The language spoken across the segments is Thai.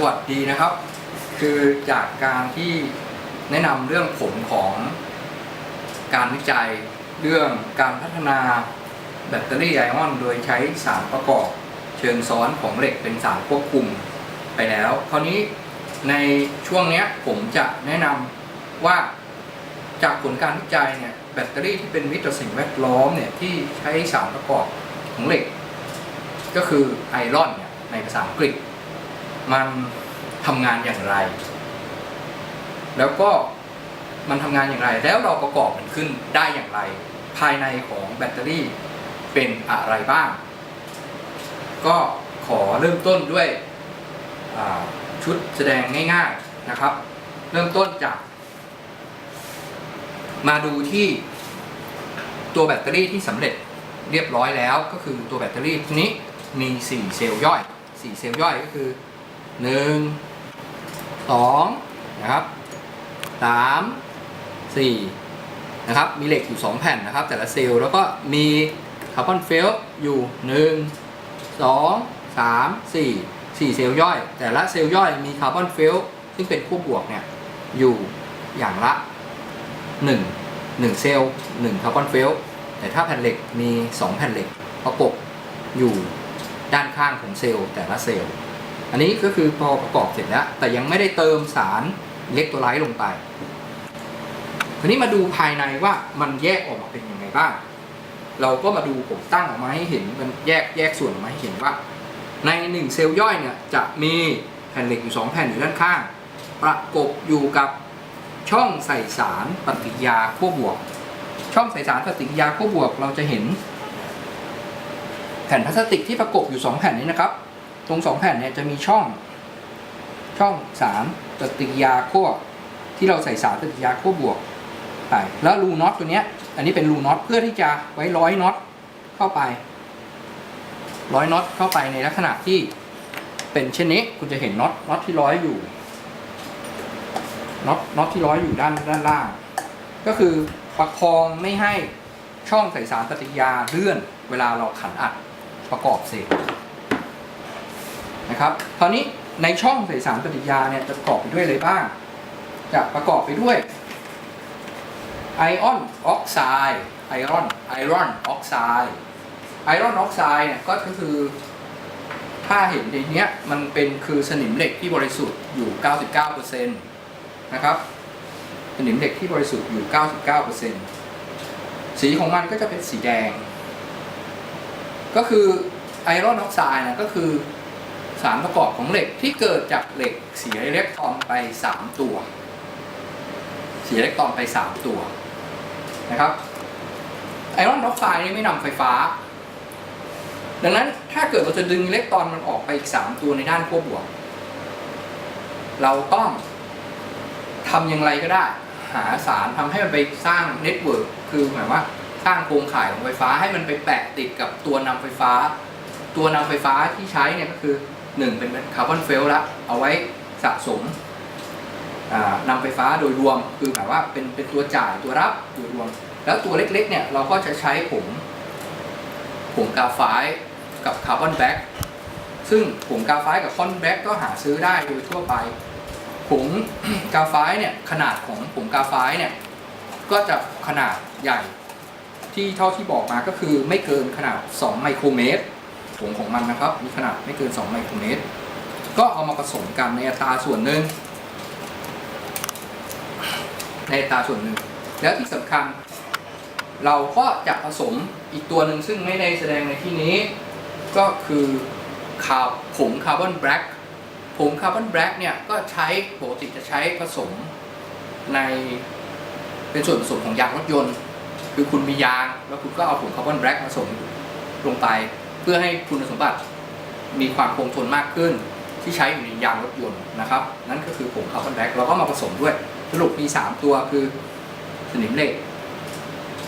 สวัสดีนะครับ คือจากการที่แนะนำเรื่องผลของการวิจัยเรื่องการพัฒนาแบตเตอรี่ไอออน โดยใช้สารประกอบเชิงซ้อนของเหล็กเป็นสารควบคุมไปแล้ว คราวนี้ในช่วงนี้ผมจะแนะนำว่าจากผลการวิจัยเนี่ยแบตเตอรี่ที่เป็นมิตรต่อสิ่งแวดล้อมเนี่ยที่ใช้สารประกอบของเหล็ก ก็คือไอรอนเนี่ยในภาษาอังกฤษ มันทำงานอย่างไร แล้วก็มันทำงานอย่างไร แล้วเราประกอบมันขึ้นได้อย่างไร ภายในของแบตเตอรี่เป็นอะไรบ้าง ก็ขอเริ่มต้นด้วยชุดแสดงง่ายๆนะครับ เริ่มต้นจาก มาดูที่ตัวแบตเตอรี่ที่สำเร็จเรียบร้อยแล้วก็คือตัวแบตเตอรี่นี้มี 4 เซลล์ย่อย 4 เซลล์ย่อยก็คือ 1 2นะครับ3 4นะครับมีเหล็กอยู่2แผ่นนะครับ แต่ละเซลล์แล้วก็มีคาร์บอนเฟลอยู่1 2 3 4 4เซลล์ย่อย แต่ละเซลล์ย่อยมีคาร์บอนเฟลซึ่งเป็นคู่บวกเนี่ยอยู่อย่างละ1 1เซลล์1คาร์บอนเฟลแต่ถ้าแผ่นเหล็กมี2แผ่นเหล็กประกบอยู่ด้านข้างของเซลล์แต่ละเซลล์ อันนี้ก็คือพอประกอบเสร็จแล้ว แต่ยังไม่ได้เติมสารเล็กโทรไลต์ลงไปทีนี้มาดูภายในว่ามันแยกออกมาเป็นยังไงบ้าง เราก็มาดูผมตั้งออกมาให้เห็นมันแยกแยกส่วนออกมาให้เห็นว่า ในหนึ่งเซลล์ย่อยเนี่ยจะมีแผ่นเหล็กอยู่สองแผ่นอยู่ด้านข้าง ประกบอยู่กับช่องใส่สารปฏิกิริยาขั้วบวก ช่องใส่สารปฏิกิริยาขั้วบวกเราจะเห็น แผ่นพลาสติกที่ประกบอยู่สองแผ่นนี้นะครับ ตรงสองแผ่นเนี่ยจะมีช่อง ช่องสารปฏิกิริยาขั้วที่เราใส่สารปฏิกิริยาขั้วบวกไปแล้วรูน็อตตัวเนี้ย อันนี้เป็นรูน็อตเพื่อที่จะไว้ร้อยน็อตเข้าไป ร้อยน็อตเข้าไปในลักษณะที่เป็นเช่นนี้คุณจะเห็นน็อตน็อตที่ร้อยอยู่น็อตน็อตที่ร้อยอยู่ด้านด้านล่าง ก็คือประคองไม่ให้ช่องใส่สารปฏิกิริยาเลื่อน เวลาเราขันอัดประกอบเสร็จ นะครับคราวนี้ในช่องใส่สารปฏิกิริยาเนี่ยจะประกอบไปด้วยอะไรบ้าง จะประกอบไปด้วยไอออนออกไซด์ไอรอนไอรอนออกไซด์ไอรอนออกไซด์เนี่ยก็คือถ้าเห็นในนี้มันเป็นคือสนิมเหล็กที่บริสุทธิ์อยู่ 99%นะครับสนิมเหล็กที่บริสุทธิ์อยู่ 99%สีของมันก็จะเป็นสีแดง ก็คือไอรอนออกไซด์นะก็คือ สารประกอบของเหล็กที่เกิดจากเหล็กเสียอิเล็กตรอนไป 3 ตัว เสียอิเล็กตรอนไป 3 ตัวนะครับไอรอนออกไซด์นี่ไม่นำไฟฟ้า ดังนั้นถ้าเกิดเราจะดึงอิเล็กตรอนมันออกไปอีก 3 ตัวในด้านขั้วบวก เราต้องทำอย่างไรก็ได้ หาสารทำให้มันไปสร้างเน็ตเวิร์กคือหมายว่าสร้างโครงข่ายของไฟฟ้าให้มันไปแปะติดกับตัวนำไฟฟ้า ตัวนำไฟฟ้าที่ใช้เนี่ยก็คือ 1เป็นคาร์บอนเฟลละเอาไว้สะสมอ่านำไฟฟ้าโดยรวมคือหมายว่าเป็นเป็นตัวจ่ายตัวรับโดยรวม แล้วตัวเล็กๆเนี่ยเราก็จะใช้ผงผงกาไฟกับคาร์บอนแบ็กซึ่งผงกาไฟกับคอนแบ็กก็หาซื้อได้โดยทั่วไปผงกาไฟเนี่ยขนาดของผงกาไฟเนี่ยก็จะขนาดใหญ่ที่เท่าที่บอกมาก็คือไม่เกินขนาด 2 ไมโครเมตร ผงของมันนะครับ มีขนาดไม่เกิน 2 ไมโครเมตร ก็เอามาผสมกันในอัตราส่วนหนึ่ง ในอัตราส่วนหนึ่ง แล้วที่สำคัญ เราก็จะผสมอีกตัวหนึ่งซึ่งไม่ได้แสดงในที่นี้ ก็คือคาร์ผงคาร์บอนแบล็กผงคาร์บอนแบล็กเนี่ยก็ใช้ปกติจะใช้ผสมในเป็นส่วนผสมของยางรถยนต์ คือคุณมียางแล้วคุณก็เอาผงคาร์บอนแบล็กผสมลงไป พื่อให้คุณสมบัติมีความคงทนมากขึ้น ที่ใช้อยู่ในยางรถยนต์นะครับ นั่นก็คือผงคาร์บอนแบล็กเราก็มาผสมด้วยสรุปมี 3 ตัวคือสนิมเหล็ก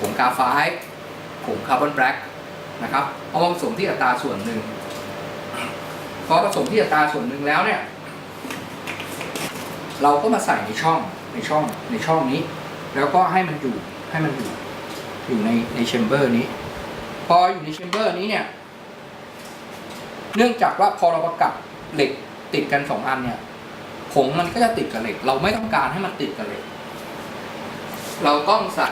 ผงกาไฟต์ผงคาร์บอนแบล็กนะครับเอามาผสมที่อัตราส่วนหนึ่งพอผสมที่อัตราส่วนหนึ่งแล้วเนี่ย เราก็มาใส่ในช่องในช่องในช่องนี้ แล้วก็ให้มันอยู่ให้มันอยู่อยู่ในในแชมเบอร์นี้ พออยู่ในแชมเบอร์นี้เนี่ย เนื่องจากว่าพอเราประกับเหล็กติดกันสองอันเนี่ยผงมันก็จะติดกับเหล็ก เราไม่ต้องการให้มันติดกับเหล็ก เราต้องใส่